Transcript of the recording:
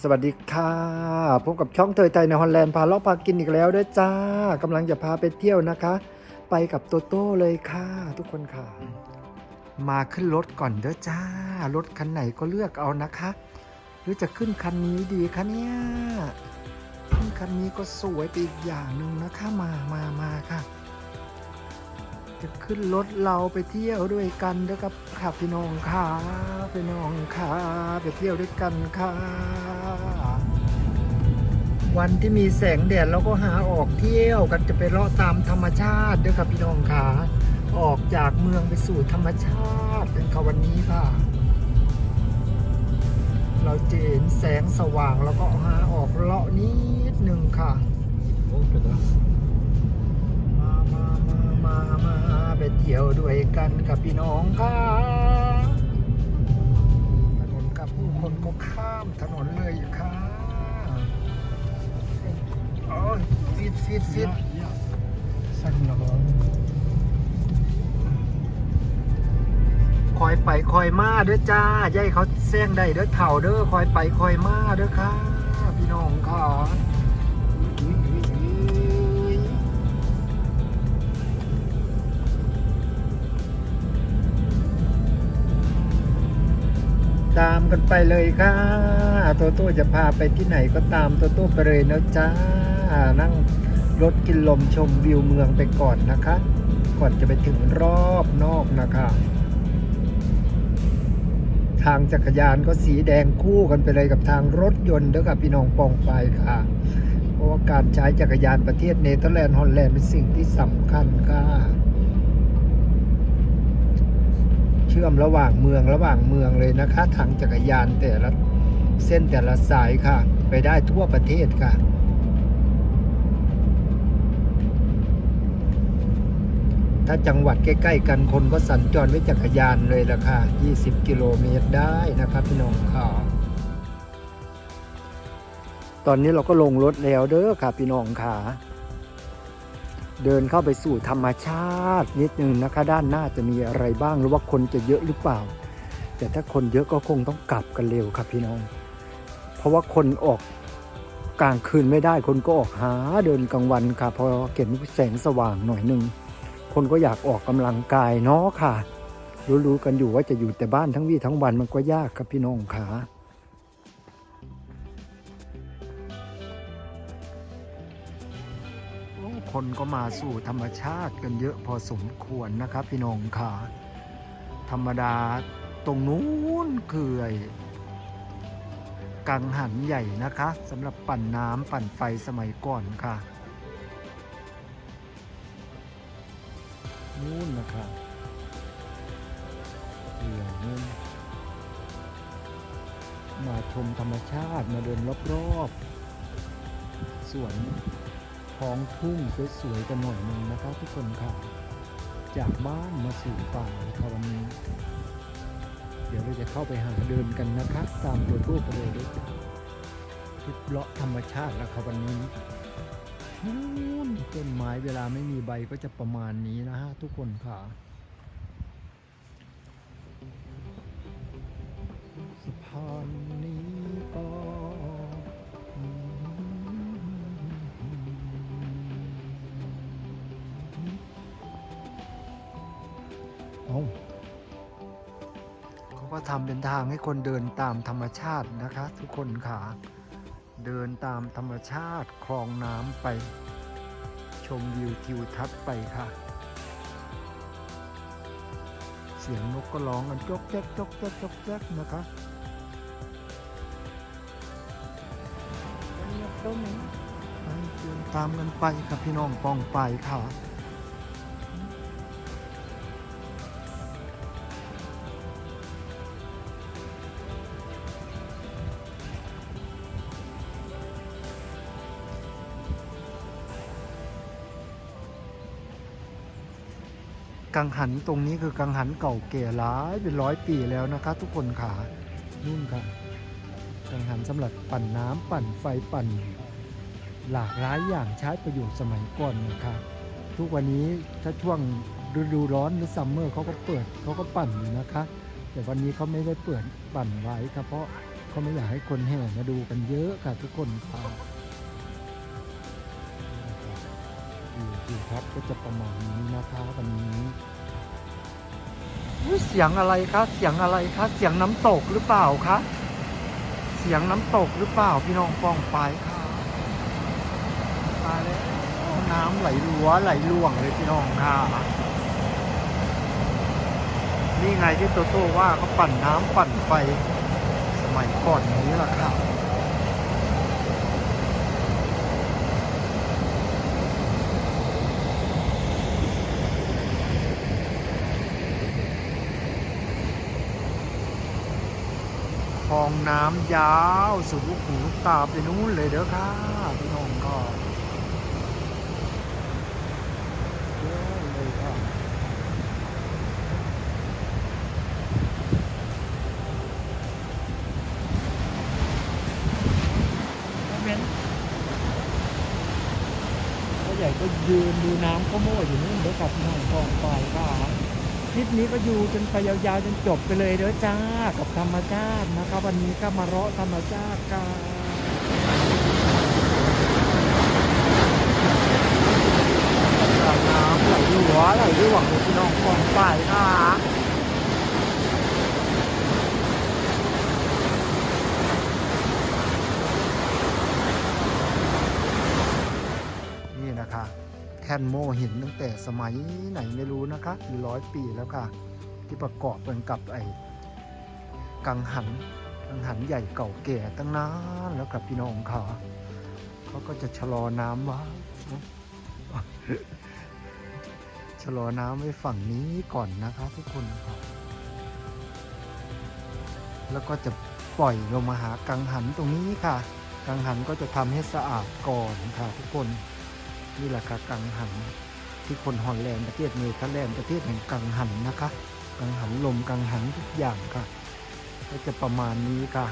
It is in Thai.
สวัสดีค่ะ พบกับช่องเตยไทยในฮอลแลนด์พาเลาะพากินอีกแล้วด้วยจ้ากำลังจะพาไปเที่ยวนะคะ ไปกับโตโต้เลยค่ะ ทุกคนค่ะ มาขึ้นรถก่อนเด้อจ้ารถคันไหนก็เลือกเอานะคะ หรือจะขึ้นคันนี้ดีคะเนี่ยขึ้นคันนี้ก็สวยไปอีกอย่างหนึ่งนะคะมามามาค่ะ จะขึ้นรถเราไปเที่ยวด้วยกันเด้อครับค่ะพี่น้องค่ะพี่น้องค่ะไปเที่ยวด้วยกันค่ะ วันที่มีแสงแดดเราก็หาออกเที่ยวกันจะไปเลาะตามธรรมชาติเด้อครับพี่น้องค่ะออกจากเมืองไปสู่ธรรมชาติเป็นค่ะวันนี้ค่ะ เราจะเห็นแสงสว่างแล้วก็หาออกเลาะนิดหนึ่งค่ะ เที่ยวด้วยกันกับพี่น้องค่ะถนนกับผู้คนก็ข้ามถนนเลยค่ะโอ้ยฟิตฟิตฟิตสั่นหรอคอยไปคอยมาเด้อจ้าย่ายเขาแซงได้เด้อเถ่าเด้อคอยไปคอยมาเด้อค่ะพี่น้องค่ะ ตามกันไปเลยค่ะโตโต้จะพาไปที่ไหนก็ตามโตโต้ไปเลยนะจ้า นั่งรถกินลมชมวิวเมืองไปก่อนนะคะ ก่อนจะไปถึงรอบนอกนะคะ ทางจักรยานก็สีแดงคู่กันไปเลยกับทางรถยนต์เด้อกับพี่น้องปองไปค่ะ เพราะว่าการใช้จักรยานประเทศเนเธอร์แลนด์ฮอลแลนด์เป็นสิ่งที่สำคัญค่ะ เชื่อมระหว่างเมืองระหว่างเมืองเลยนะคะทางจักรยานแต่ละเส้นแต่ละสายค่ะ ไปได้ทั่วประเทศค่ะ ถ้าจังหวัดใกล้ ๆ กันคนก็สัญจรด้วยจักรยานเลยละค่ะ20 กิโลเมตรได้นะครับพี่น้องค่ะตอนนี้เราก็ลงรถแล้วเด้อค่ะพี่น้องค่ะ เดินเข้าไปสู่ธรรมชาตินิดนึงนะคะ ด้านหน้าจะมีอะไรบ้างหรือว่าคนจะเยอะหรือเปล่า แต่ถ้าคนเยอะก็คงต้องกลับกันเร็วครับพี่น้อง เพราะว่าคนออกกลางคืนไม่ได้คนก็ออกหาเดินกลางวันค่ะ พอเห็นแสงสว่างหน่อยหนึ่งคนก็อยากออกกำลังกายเนาะค่ะ รู้ๆกันอยู่ว่าจะอยู่แต่บ้านทั้งวี่ทั้งวันมันก็ยากครับพี่น้องค่ะ คนก็มาสู่ธรรมชาติกันเยอะพอสมควรนะครับพี่น้องค่ะธรรมดาตรงนู้นคือไอ้กังหันใหญ่นะคะสำหรับปั่นน้ำปั่นไฟสมัยก่อนค่ะ นู่นนะคะเรือนู่นมาชมธรรมชาติมาเดินรอบๆสวน ท้องทุ่งสวยๆกันหน่อยหนึ่งนะครับทุกคนค่ะจากบ้านมาสู่ป่าค่ะวันนี้ เดี๋ยวเราจะเข้าไปหาเดินกันนะคะตามตัวทูบไปเลยด้วยทริปเลาะธรรมชาติแล้วครับวันนี้นู่นต้นไม้เวลาไม่มีใบก็จะประมาณนี้นะฮะทุกคนค่ะสะพานนี้ก็ อาเขาก็ทำเป็นทางให้คนเดินตามธรรมชาตินะคะ ทุกคนค่ะ เดินตามธรรมชาติคลองน้ำไป ชมวิวทิวทัศน์ไปค่ะ เสียงนกก็ร้องกันจกแจ๊กจกแจ๊กจกแจ๊กนะคะไปเดินตามกันไปครับพี่น้องปองไปค่ะ กังหันตรงนี้คือกังหันเก่าแก่หลายเป็นร้อยปีแล้วนะคะ ทุกคนขานุ่นค่ะกังหันสำหรับปั่นน้ำปั่นไฟปั่น หลากหลายอย่างใช้ประโยชน์สมัยก่อนนะคะทุกวันนี้ถ้าช่วงฤดูร้อนหรือซัมเมอร์เขาก็เปิดเขาก็ปั่นอยู่นะคะ แต่วันนี้เขาไม่ได้เปิดปั่นไว้ครับเพราะเขาไม่อยากให้คนแห่มาดูกันเยอะค่ะทุกคนค่ะ ดูดูครับก็จะประมาณนี้นะคะวันนี้เสียงอะไรคะเสียงอะไรคะเสียงน้ำตกหรือเปล่าคะเสียงน้ำตกหรือเปล่าพี่น้องฟองไปค่ะตายแล้วน้ำไหลลัวไหลล่วงเลยพี่น้องค่ะนี่ไงที่โตโต้ว่าเขาปั่นน้ำปั่นไฟสมัยก่อนนี้แหละครับ องน้ำยาวสุดลูกหูลูกตาไปนู้นเลยเด้อค่ะพี่น้องก็เยอะเลยค่ะใหญ่ก็ยืนดูน้ำข้าโม่อยู่นู่นเดี๋ยวกลับพี่น้องกองไปค่ะ คลิปนี้ก็อยู่จนไปยาวๆจนจบไปเลยเด้อจ้ากับธรรมชาตินะครับ วันนี้ก็มาเราะธรรมชาติกันน้ำไหลหัวไหลร่วงเลยพี่น้องกองไปค่ะ นี่นะคะแท่นโมหินตั้งแต่สมัยไหนไม่รู้นะคะกี่ร้อยปีแล้วค่ะ ที่ประกอบกันกับไอ้กังหันกังหันใหญ่เก่าแก่ตั้งนานแล้วกับพี่น้องเขาเขาก็จะชะลอน้ำไว้ชะลอน้ำไว้ฝั่งนี้ก่อนนะคะทุกคนครับแล้วก็จะปล่อยลงมาหากังหันตรงนี้ค่ะ กังหันก็จะทำให้สะอาดก่อนค่ะทุกคน นี่แหละค่ะกังหัน ที่คนฮอลแลนด์ประเทศเมกาแลนด์ประเทศแห่งกังหันนะคะ กังหันลมกังหันทุกอย่างค่ะ ก็จะประมาณนี้ค่ะ